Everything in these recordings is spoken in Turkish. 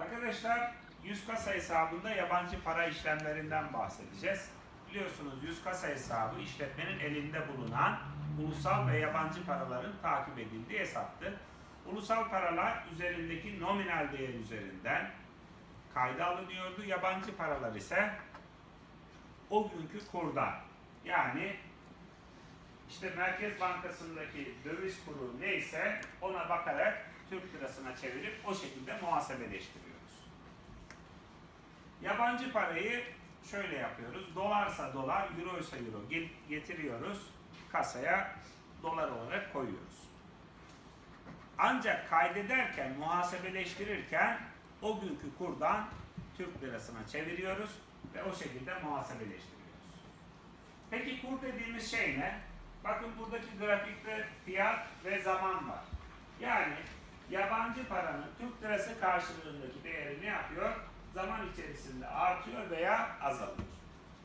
Arkadaşlar 100 kasa hesabında yabancı para işlemlerinden bahsedeceğiz. Biliyorsunuz 100 kasa hesabı işletmenin elinde bulunan ulusal ve yabancı paraların takip edildiği hesaptır. Ulusal paralar üzerindeki nominal değer üzerinden kayda alınıyordu. Yabancı paralar ise o günkü kurdan yani işte Merkez Bankası'ndaki döviz kuru neyse ona bakarak Türk lirasına çevirip o şekilde muhasebeleştiriyoruz. Yabancı parayı şöyle yapıyoruz. Dolarsa dolar, euro ise euro Get- getiriyoruz kasaya dolar olarak koyuyoruz. Ancak kaydederken, muhasebeleştirirken o günkü kurdan Türk lirasına çeviriyoruz ve o şekilde muhasebeleştiriyoruz. Peki kur dediğimiz şey ne? Bakın buradaki grafikte fiyat ve zaman var. Yani yabancı paranın Türk lirası karşılığındaki değeri ne yapıyor? Zaman içerisinde artıyor veya azalıyor.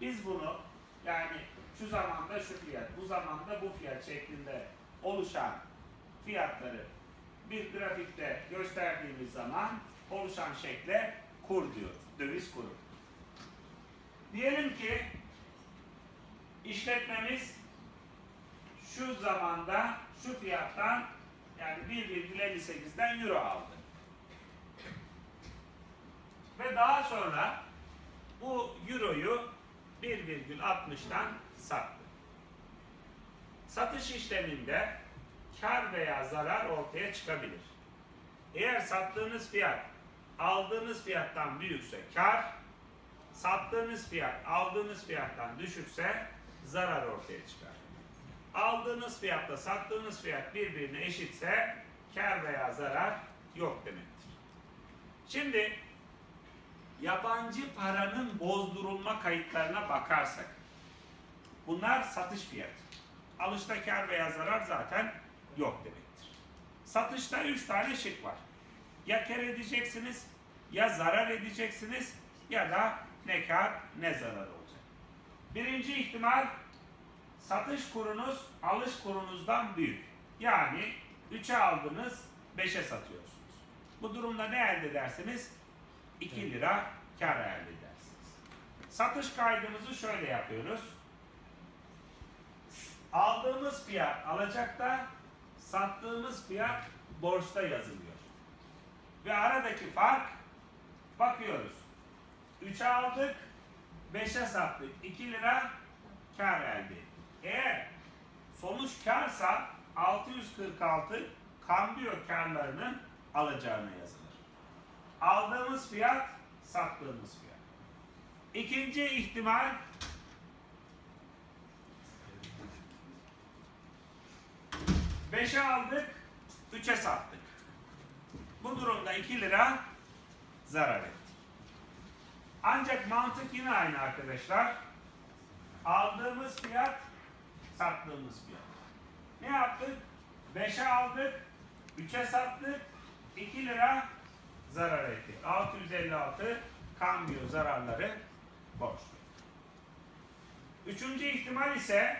Biz bunu yani şu zamanda şu fiyat, bu zamanda bu fiyat şeklinde oluşan fiyatları bir grafikte gösterdiğimiz zaman oluşan şekle kur diyoruz. Döviz kuru. Diyelim ki işletmemiz şu zamanda şu fiyattan yani 1,58'den euro aldı. Ve daha sonra bu euroyu 1,60'dan sattı. Satış işleminde kar veya zarar ortaya çıkabilir. Eğer sattığınız fiyat aldığınız fiyattan büyükse kar, sattığınız fiyat aldığınız fiyattan düşükse zarar ortaya çıkar. Aldığınız fiyatla sattığınız fiyat birbirine eşitse kar veya zarar yok demektir. Şimdi yabancı paranın bozdurulma kayıtlarına bakarsak bunlar satış fiyatı. Alışta kar veya zarar zaten yok demektir. Satışta üç tane şık var. Ya kar edeceksiniz, ya zarar edeceksiniz ya da ne kar ne zarar olacak. Birinci ihtimal satış kurunuz alış kurunuzdan büyük. Yani 3'e aldınız 5'e satıyorsunuz. Bu durumda ne elde edersiniz? 2 lira kar elde edersiniz. Satış kaydımızı şöyle yapıyoruz. Aldığımız fiyat alacakta, sattığımız fiyat borçta yazılıyor. Ve aradaki fark bakıyoruz. 3'e aldık, 5'e sattık. 2 lira kar elde ettik. Eğer sonuç karsa 646 kambiyo karlarının alacağına yazılır. Aldığımız fiyat, sattığımız fiyat. İkinci ihtimal Beşe aldık, üçe sattık. Bu durumda 2 lira zarar ettik. Ancak mantık yine aynı arkadaşlar. Aldığımız fiyat, sattığımız fiyat. Ne yaptık? 5'e aldık, 3'e sattık, 2 lira zarar ettik. 656 kambiyo zararları borçlu. Üçüncü ihtimal ise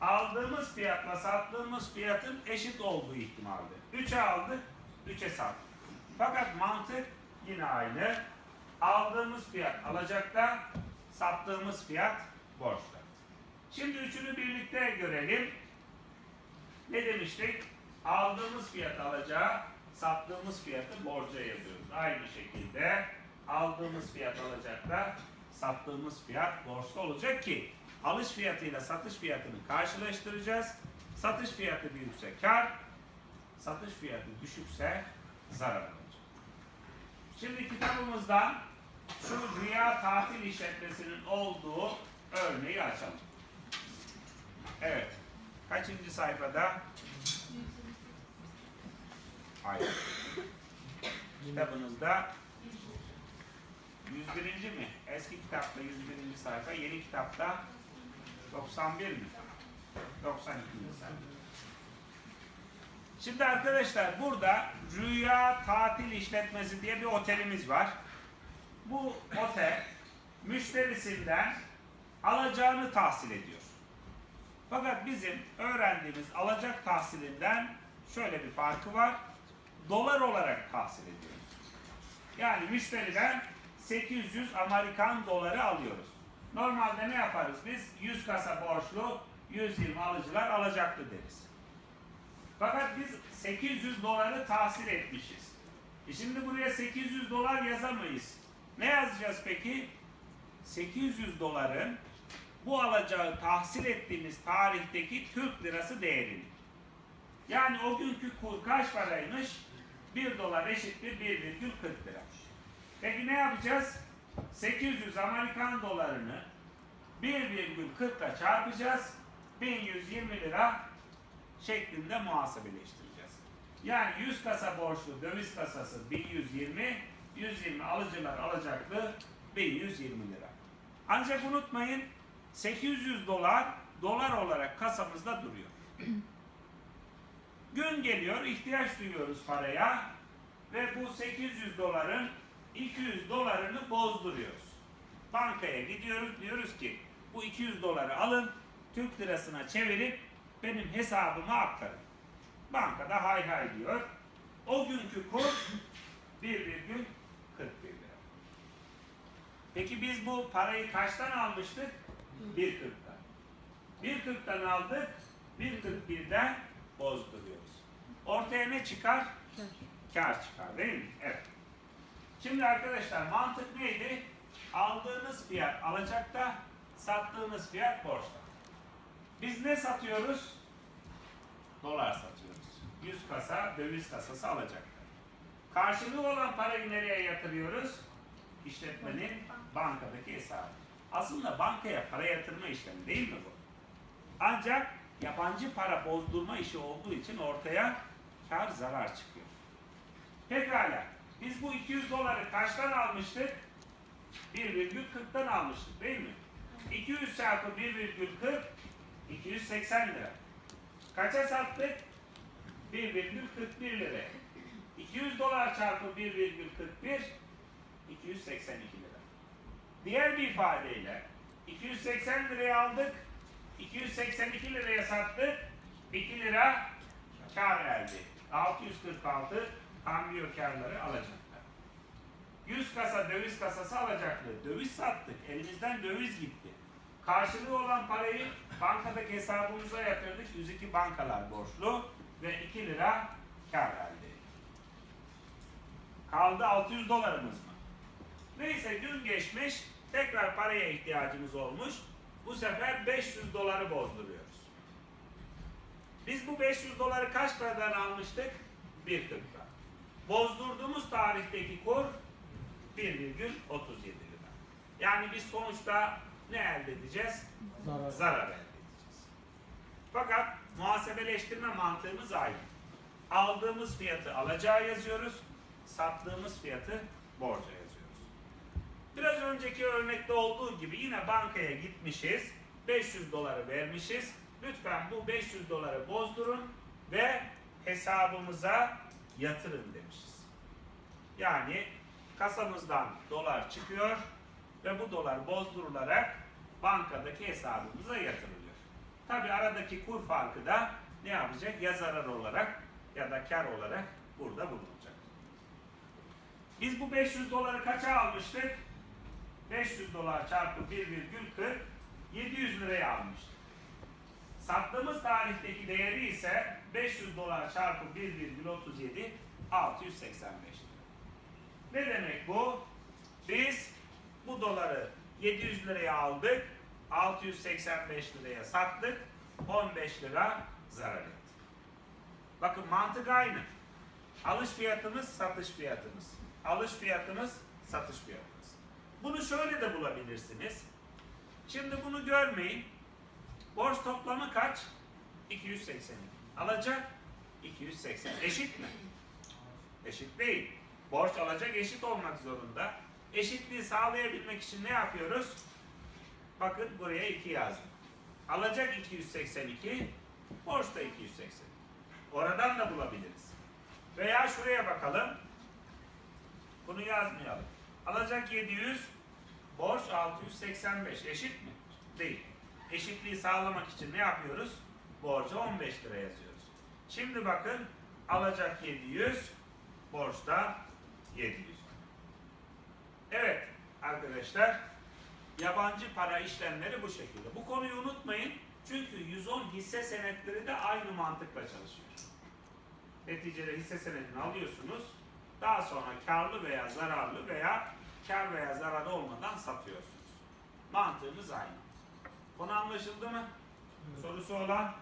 aldığımız fiyatla sattığımız fiyatın eşit olduğu ihtimaldir. 3'e aldık, 3'e sattık. Fakat mantık yine aynı. Aldığımız fiyat alacakta, sattığımız fiyat borçta. Şimdi üçünü birlikte görelim. Ne demiştik? Aldığımız fiyat alacağı, sattığımız fiyatı borca yazıyoruz. Aynı şekilde aldığımız fiyat alacakta, sattığımız fiyat borçta olacak ki alış fiyatıyla satış fiyatını karşılaştıracağız. Satış fiyatı büyükse kar, satış fiyatı düşükse zarar olacak. Şimdi kitabımızdan şu rüya tatil işletmesinin olduğu örneği açalım. Evet. Kaçıncı sayfada? Hayır. Kitabınızda 101. mi? Eski kitapta 101. sayfa, yeni kitapta 91 mi? 92. sayfa. Şimdi arkadaşlar burada Rüya Tatil İşletmesi diye bir otelimiz var. Bu otel müşterisinden alacağını tahsil ediyor. Fakat bizim öğrendiğimiz alacak tahsilinden şöyle bir farkı var. Dolar olarak tahsil ediyoruz. Yani müşteriden 800 Amerikan doları alıyoruz. Normalde ne yaparız biz? 100 kasa borçlu, 120 alıcılar alacaklı deriz. Fakat biz 800 doları tahsil etmişiz. E şimdi buraya 800 dolar yazamayız. Ne yazacağız peki? 800 doların bu alacağı tahsil ettiğimiz tarihteki Türk lirası değerini. Yani o günkü kur kaç paraymış? 1 dolar eşittir 1,40 lira. Peki ne yapacağız? 800 Amerikan dolarını 1,40 ile çarpacağız. 1120 lira şeklinde muhasebeleştireceğiz. Yani 100 kasa borçlu döviz kasası 1120, 120 alıcılar alacaklı 1120 lira. Ancak unutmayın 800 dolar dolar olarak kasamızda duruyor. Gün geliyor ihtiyaç duyuyoruz paraya ve bu 800 doların 200 dolarını bozduruyoruz. Bankaya gidiyoruz diyoruz ki bu 200 doları alın Türk lirasına çevirip benim hesabıma aktarın. Bankada hay hay diyor. O günkü kur 1,41 lira. Peki biz bu parayı kaçtan almıştık? 1.40'tan. 1.40'tan aldık, 1.41'den bozduruyoruz. Ortaya ne çıkar? Kar çıkar değil mi? Evet. Şimdi arkadaşlar mantık neydi? Aldığınız fiyat alacakta, sattığınız fiyat borçta. Biz ne satıyoruz? Dolar satıyoruz. 100 kasa döviz kasası alacakta. Karşılığı olan parayı nereye yatırıyoruz? İşletmenin bankadaki hesabı. Aslında bankaya para yatırma işlemi değil mi bu? Ancak yabancı para bozdurma işi olduğu için ortaya kar zarar çıkıyor. Pekala. Biz bu 200 doları kaçtan almıştık? 1,40'tan almıştık değil mi? 200 çarpı 1,40 280 lira. Kaça sattık? 1,41 lira. 200 dolar çarpı 1,41 282 lira. Diğer bir ifadeyle 280 liraya aldık, 282 liraya sattık, 2 lira kar elde. ettik. 646 kambiyo karları alacaklar. 100 kasa döviz kasası alacaklı. Döviz sattık. Elimizden döviz gitti. Karşılığı olan parayı bankadaki hesabımıza yatırdık. 102 bankalar borçlu ve 2 lira kar elde. Kaldı 600 dolarımız mı? Neyse gün geçmiş, tekrar paraya ihtiyacımız olmuş. Bu sefer 500 doları bozduruyoruz. Biz bu 500 doları kaç paradan almıştık? 1.40'dan. Bozdurduğumuz tarihteki kur 1,37 lira. Yani biz sonuçta ne elde edeceğiz? Zarar. Zarar elde edeceğiz. Fakat muhasebeleştirme mantığımız aynı. Aldığımız fiyatı alacağa yazıyoruz, sattığımız fiyatı borca yazıyoruz. Biraz önceki örnekte olduğu gibi yine bankaya gitmişiz, 500 doları vermişiz. Lütfen bu 500 doları bozdurun ve hesabımıza yatırın demişiz. Yani kasamızdan dolar çıkıyor ve bu dolar bozdurularak bankadaki hesabımıza yatırılıyor. Tabi aradaki kur farkı da ne yapacak? Ya zarar olarak ya da kar olarak burada bulunacak. Biz bu 500 doları kaça almıştık? 500 dolar çarpı 1,40 700 liraya almıştık. Sattığımız tarihteki değeri ise 500 dolar çarpı 1,37 685 lira. Ne demek bu? Biz bu doları 700 liraya aldık, 685 liraya sattık, 15 lira zarar ettik. Bakın mantık aynı. Alış fiyatımız, satış fiyatımız. Alış fiyatımız, satış fiyatımız. Bunu şöyle de bulabilirsiniz. Şimdi bunu görmeyin. Borç toplamı kaç? 280. Alacak 280. Eşit mi? Eşit değil. Borç alacak eşit olmak zorunda. Eşitliği sağlayabilmek için ne yapıyoruz? Bakın buraya 2 yazdım. Alacak 282, borç da 280. Oradan da bulabiliriz. Veya şuraya bakalım. Bunu yazmayalım. Alacak 700, borç 685. Eşit mi? Değil. Eşitliği sağlamak için ne yapıyoruz? Borca 15 lira yazıyoruz. Şimdi bakın alacak 700, borç da 700. arkadaşlar. Yabancı para işlemleri bu şekilde. Bu konuyu unutmayın. Çünkü 110 hisse senetleri de aynı mantıkla çalışıyor. Neticede hisse senedini alıyorsunuz. Daha sonra karlı veya zararlı veya kar veya zarar olmadan satıyorsunuz. Mantığımız aynı. Konu anlaşıldı mı? Sorusu olan?